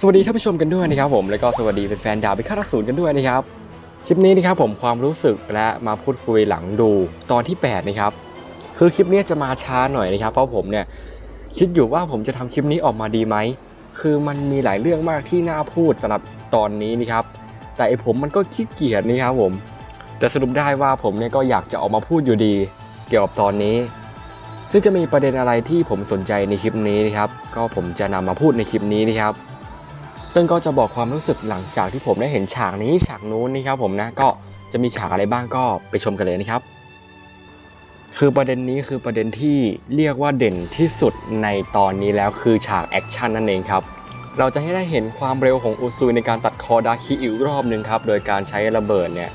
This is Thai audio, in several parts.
สวัสดีท่านผู้ชมกันด้วยนะครับผมแล้วก็สวัสดีแฟนๆดาวพิฆาตอสูรกันด้วยนะครับคลิปนี้นะครับผมความรู้สึกและมาพูดคุยหลังดูตอนที่8นะครับคือคลิปนี้จะมาช้าหน่อยนะครับ เพราะผมเนี่ยคิดอยู่ว่าผมจะทำคลิปนี้ออกมาดีไหมคือมันมีหลายเรื่องมากที่น่าพูดสำหรับตอนนี้นะครับแต่ไอผมมันก็ขี้เกียจนี่ครับผมแต่สรุปได้ว่าผมเนี่ยก็อยากจะออกมาพูดอยู่ดี เกี่ยวกับตอนนี้ ซึ่งจะมีประเด็นอะไรที่ผมสนใจในคลิปนี้นะครับ ก็ผมจะนำมาพูดในคลิปนี้นะครับ ซึ่งก็จะบอกความรู้สึกหลังจากที่ผมได้เห็นฉากนี้ฉากนู้นนี่ครับผมนะก็จะมีฉากอะไรบ้างก็ไปชมกันเลยนะครับ คือประเด็นนี้คือประเด็นที่เรียกว่าเด่นที่สุดในตอนนี้แล้วคือฉากแอคชั่นนั่นเองครับเราจะให้ได้เห็นความเร็วของอุซุยในการตัดคอดาคิอีกรอบหนึ่งครับโดยการใช้ระเบิดเนี่ย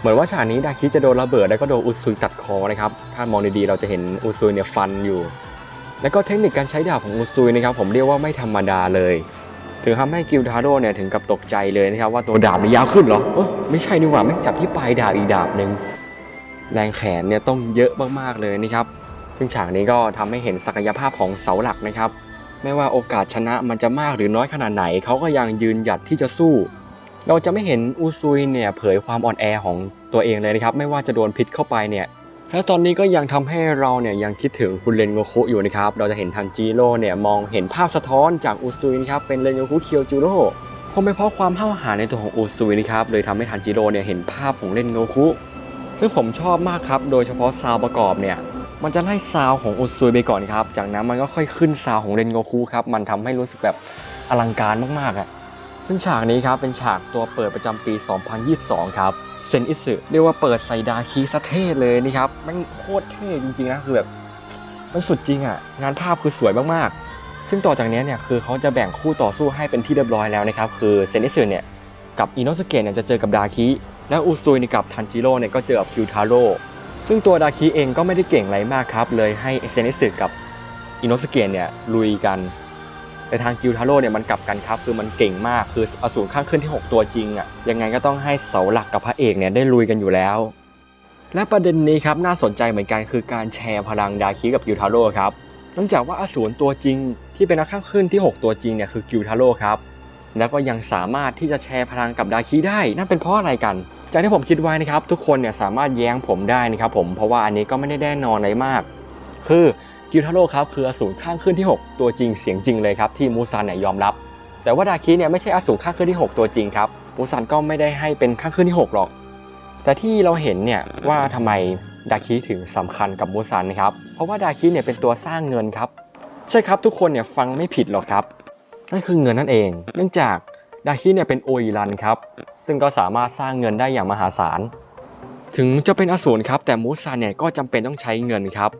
เหมือนว่าฉากนี้ดาคิจะโดนระเบิดแล้วก็โดนอุซุยตัดคอนะครับถ้ามองดีๆเราจะเห็นอุซุยเนี่ยฟันอยู่ แล้วก็เทคนิคการใช้ดาบของอุซุยนะครับผมเรียกว่าไม่ธรรมดาเลย ถึงทำให้กิลทาโร่เนี่ยถึงกับตกใจเลยนะครับว่าตัวดาบนี่ยาวขึ้นเหรอเอยไม่ใช่นี่หว่าแม่งจับที่ปลายดาบอีกดาบหนึ่งแรงแขนเนี่ยต้องเยอะมากๆเลยนะครับ ซึ่งฉากนี้ก็ทำให้เห็นศักยภาพของเสาหลักนะครับ ไม่ว่าโอกาสชนะมันจะมากหรือน้อยขนาดไหนเขาก็ยังยืนหยัดที่จะสู้ เราจะไม่เห็นอูซุยเนี่ยเผยความอ่อนแอของตัวเองเลยนะครับ ไม่ว่าจะโดนพิษเข้าไปเนี่ย และตอนนี้ก็ยังทำให้เราเนี่ยยังคิดถึงคุณเรนโงคุอยู่นะครับ เราจะเห็นทันจิโร่เนี่ยมองเห็นภาพสะท้อนจากอูซุยนะครับเป็นเรนโงคุเคียวจูโร่คงเป็นเพราะความห้าวหาญในตัวของอูซุยนะครับเลยทำให้ทันจิโร่เนี่ยเห็นภาพของเรนโงคุซึ่งผมชอบมากครับ โดยเฉพาะซาวประกอบเนี่ยมันจะไล่ซาวของอุซุยไปก่อนครับ จากนั้นมันก็ค่อยขึ้นซาวของเรนโงคุครับมันทำให้รู้สึกแบบอลังการมากๆอะ ซึ่งฉากนี้ครับเป็นฉากตัวเปิดประจำปี 2022 ครับเซนอิสึเรียกว่าเปิดไซดาคีสะเท่เลยนี่ครับมันโคตรเท่จริงๆนะคือแบบมันสุดจริงอะงานภาพคือสวยมากๆ ซึ่งต่อจากนี้เนี่ยคือเขาจะแบ่งคู่ต่อสู้ให้เป็นที่เรียบร้อยแล้วนะครับคือเซนอิสึเนี่ยกับอิโนสเกะเนี่ยจะเจอกับดาคิและอุซุยนี่กับทันจิโร่เนี่ยก็เจอกับคิวทาโร่ซึ่งตัวดาคิเองก็ไม่ได้เก่งอะไรมากครับเลยให้เซนิสึกับอินโนสเกะเนี่ยลุยกัน แต่ทางกิวทาโร่เนี่ยมันกลับกันครับ คือมันเก่งมากคืออสูรข้างขึ้นที่ 6 ตัวจริงอะ่ะยังไงก็ต้องให้เสาหลักกับพระเอกเนี่ยได้ลุยกันอยู่แล้ว และประเด็นนี้ครับน่าสนใจเหมือนกันคือการแชร์พลังดาคิกับกิวทาโร่ครับเนื่องจากว่าอสูรตัวจริงที่เป็นนักข้างขึ้นที่ 6 ตัวจริงเนี่ยคือกิวทาโร่ครับ แล้วก็ยังสามารถที่จะแชร์พลังกับดาคิได้ นั่นเป็นเพราะอะไรกัน จากที่ผมคิดไว้นะครับ ทุกคนเนี่ยสามารถแย้งผมได้นะครับผมเพราะว่าอันนี้ก็ไม่ได้แน่นอนอะไรมาก คือ กิวทาโร่ครับคืออสูรข้างขึ้นที่ 6 ตัวจริงเสียงจริงเลยครับที่มูซันเนี่ยยอมรับ แต่ว่าดาคิเนี่ยไม่ใช่อสูรข้างขึ้นที่ 6 ตัวจริงครับมูซันก็ไม่ได้ให้เป็นข้างขึ้นที่ 6 หรอก แต่ที่เราเห็นเนี่ยว่าทำไมดาคิถึงสำคัญกับมูซันนะครับเพราะว่าดาคิเนี่ยเป็นตัวสร้างเงินครับใช่ครับทุกคนเนี่ยฟังไม่ผิดหรอกครับ นั่นคือเงินนั่นเอง เนื่องจากดาคิเนี่ยเป็นโออิรันครับซึ่งก็สามารถสร้างเงินได้อย่างมหาศาลถึงจะเป็นอสูรครับแต่มูซันเนี่ยก็จำเป็นต้องใช้เงินครับ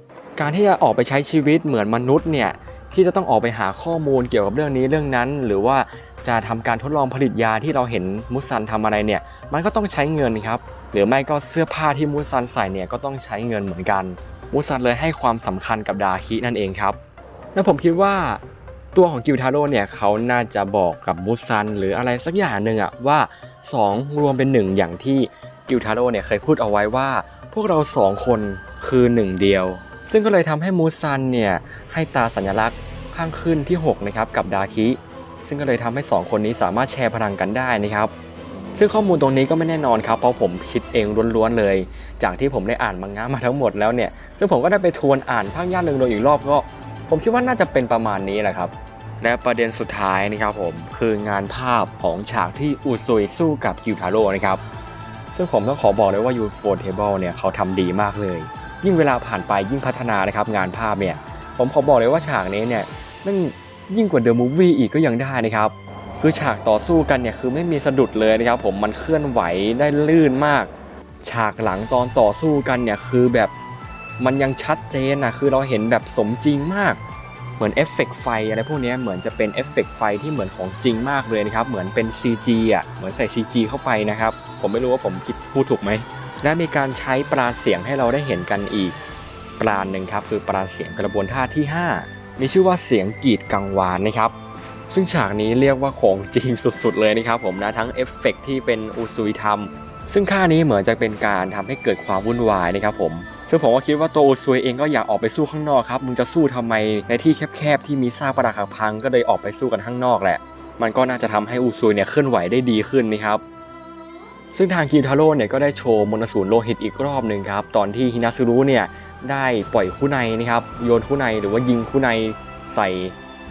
การที่จะออกไปใช้ชีวิตเหมือนมนุษย์เนี่ยที่จะต้องออกไปหาข้อมูลเกี่ยวกับเรื่องนี้เรื่องนั้น หรือว่าจะทำการทดลองผลิตยาที่เราเห็นมูซันทำอะไรเนี่ยมันก็ต้องใช้เงินครับหรือไม่ก็เสื้อผ้าที่มูซันใส่เนี่ยก็ต้องใช้เงินเหมือนกันมูซันเลยให้ความสำคัญกับดาคินั่นเองครับ แล้วผมคิดว่าตัวของกิวทาโร่เนี่ยเขาน่าจะบอกกับมูซันหรืออะไรสักอย่างหนึ่งอะว่า 2 รวมเป็น 1 อย่างที่กิวทาโร่เนี่ยเคยพูดเอาไว้ว่า พวกเรา 2 คนคือ1เดียว ซึ่งก็เลยทำให้มูซันเนี่ยให้ตาสัญลักษณ์ข้างขึ้นที่6นะครับกับดาคิ ซึ่งก็เลยทำให้ 2 คนนี้สามารถแชร์พลังกันได้นะครับซึ่งข้อมูลตรงนี้ก็ไม่แน่นอนครับเพราะผมคิดเองล้วนๆเลย จากที่ผมได้อ่านมังงะมาทั้งหมดแล้วเนี่ยซึ่งผมก็ได้ไปทวนอ่านภาคย่าเรืองโดยอีกรอบก็ ผมคิดว่าน่าจะเป็นประมาณนี้แหละครับ และประเด็นสุดท้ายนะครับผมคืองานภาพของฉากที่อุซุยสู้กับกิวทาโร่นะครับซึ่งผมต้องขอบอกเลยว่ายูโฟเทเบิลเนี่ยเขาทำดีมากเลย ยิ่งเวลาผ่านไปยิ่งพัฒนานะครับงานภาพเนี่ยผมขอบอกเลยว่าฉากนี้เนี่ยนั่นยิ่งกว่าเดอะมูฟวี่อีกก็ยังได้นะครับคือฉากต่อสู้กันเนี่ยคือไม่มีสะดุดเลยนะครับผมมันเคลื่อนไหวได้ลื่นมาก ฉากหลังตอนต่อสู้กันเนี่ยคือแบบมันยังชัดเจนนะคือเราเห็นแบบสมจริงมาก เหมือนเอฟเฟกต์ไฟอะไรพวกนี้เหมือนจะเป็นเอฟเฟกต์ไฟที่เหมือนของจริงมากเลยนะครับเหมือนเป็น CG อะเหมือนใส่ CG เข้าไปนะครับผมไม่รู้ว่าผมคิดพูดถูกไหม และมีการใช้ปลาเสียงให้เราได้เห็นกันอีก ปลาหนึ่งครับคือปลาเสียงกระบวนท่าที่ 5 มีชื่อว่าเสียงกรีดกังวานนะครับ ซึ่งฉากนี้เรียกว่าของจริงสุดๆเลยนะครับผมนะทั้งเอฟเฟกต์ที่เป็นอุซุยทำซึ่งค่านี้เหมือนจะเป็นการทำให้เกิดความวุ่นวายนะครับผมซึ่งผมก็คิดว่าตัวอุซุยเองก็อยากออกไปสู้ข้างนอกครับมึงจะสู้ทำไมในที่แคบๆที่มีซากปรักหักพังก็เลยออกไปสู้กันข้างนอกแหละ มันก็น่าจะทำให้อูซุยเนี่ยเคลื่อนไหวได้ดีขึ้นนะครับ ซึ่งทางกิวทาโร่เนี่ยก็ได้โชว์มนสูรโลหิตอีกรอบหนึ่งครับ ตอนที่ฮินาซึรุเนี่ยได้ปล่อยคู่ในนะครับ โยนคู่ในหรือว่ายิงคู่ในใส่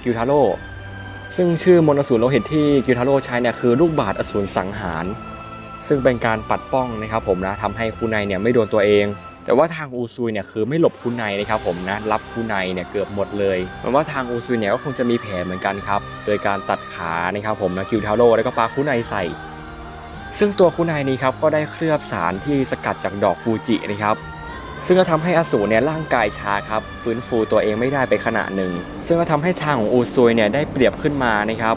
กิวทาโร่ซึ่งชื่อมนสูรโลหิตที่กิวทาโร่ใช้เนี่ยคือลูกบาศก์อสูรสังหาร ซึ่งเป็นการปัดป้องนะครับผมนะทำให้คู่ในเนี่ยไม่โดนตัวเองแต่ว่าทางอูซุยเนี่ยคือไม่หลบคู่ในนะครับผมนะรับคู่ในเนี่ยเกือบหมดเลยเหมือนว่าทางอูซุยเนี่ยก็คงจะมีแผนเหมือนกันครับ โดยการตัดขานะครับผมนะกิวทาโร่แล้วก็ปาคู่ในใส่ ซึ่งตัวคู่ในนี้ครับก็ได้เคลือบสารที่สกัดจากดอกฟูจินะครับซึ่งก็ทำให้อสูรเนี่ยร่างกายชาครับฟื้นฟูตัวเองไม่ได้ไปขณะหนึ่ง ซึ่งก็ทำให้ทางของอูซุยเนี่ยได้เปรียบขึ้นมานะครับ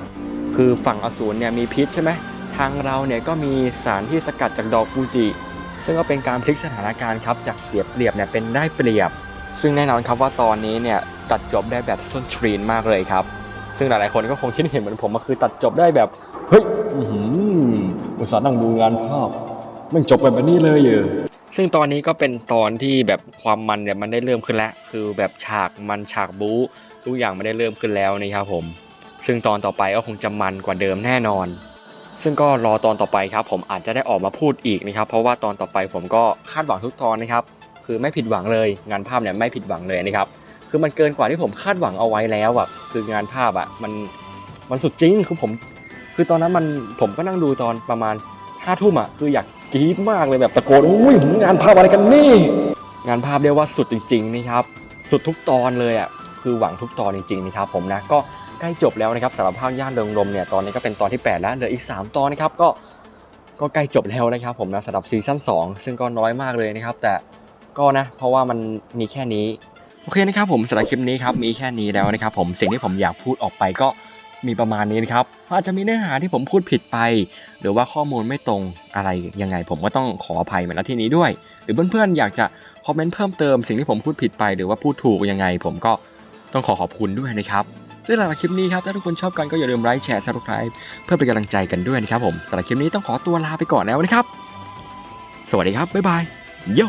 คือฝั่งอสูรเนี่ยมีพิษใช่ไหมทางเราเนี่ยก็มีสารที่สกัดจากดอกฟูจิ ซึ่งก็เป็นการพลิกสถานการณ์ครับจากเสียเปรียบเนี่ยเป็นได้เปรียบ ซึ่งแน่นอนครับว่าตอนนี้เนี่ยตัดจบได้แบบส้นทรีนมากเลยครับ ซึ่งหลายๆคนก็คงคิดเห็นเหมือนผมก็คือตัดจบได้แบบเฮ้ย อุตส่าห์นั่งดูงานภาพมันจบแบบนี้เลยเออซึ่งตอนนี้ก็เป็นตอนที่แบบความมันเนี่ยมันได้เริ่มขึ้นแล้ว คือแบบฉากมันฉากบู๊ทุกอย่างมันได้เริ่มขึ้นแล้วนะครับผม ซึ่งตอนต่อไปก็คงจะมันกว่าเดิมแน่นอน ซึ่งก็รอตอนต่อไปครับ ผมอาจจะได้ออกมาพูดอีกนะครับ เพราะว่าตอนต่อไปผมก็คาดหวังทุกตอนนะครับ คือไม่ผิดหวังเลย งานภาพเนี่ยไม่ผิดหวังเลยนะครับ คือมันเกินกว่าที่ผมคาดหวังเอาไว้แล้วอะคืองานภาพอะมันมันสุดจริงคือผม คือตอนนั้นมันผมก็นั่งดูตอนประมาณห้าทุ่มอะคืออยากกรี๊ดมากเลยแบบตะโกนอุ้ยงานภาพอะไรกันนี่ งานภาพเรียกว่าสุดจริงๆนี่ครับ สุดทุกตอนเลยอะคือหวังทุกตอนจริงๆนะครับผมนะก็ใกล้จบแล้วนะครับสำหรับภาคย่านเริงรมเนี่ยตอนนี้ก็เป็นตอนที่ 8 แล้วเหลืออีก 3 ตอนนะครับก็ก็ใกล้จบแล้วนะครับผมนะสำหรับซีซั่น2 ซึ่งก็น้อยมากเลยนะครับ แต่ก็นะ เพราะว่ามันมีแค่นี้ โอเคนะครับผมสำหรับคลิปนี้ครับมีแค่นี้แล้วนะครับผมสิ่งที่ผมอยากพูดออกไปก็ มีประมาณนี้นะครับอาจจะมีเนื้อหาที่ผมพูดผิดไป หรือว่าข้อมูลไม่ตรงอะไรยังไง ผมก็ต้องขออภัยมาณที่นี้ด้วย หรือเพื่อนๆอยากจะคอมเมนต์เพิ่มเติมสิ่งที่ผมพูดผิดไป หรือว่าพูดถูกยังไง ผมก็ต้องขอขอบคุณด้วยนะครับซึ่งสำหรับคลิปนี้ครับถ้าทุกคนชอบกันก็อย่าลืมไลค์แชร์ subscribe เพื่อเป็นกำลังใจกันด้วยนะครับผมสำหรับคลิปนี้ต้องขอตัวลาไปก่อนแล้วนะครับ สวัสดีครับบ๊ายบายโย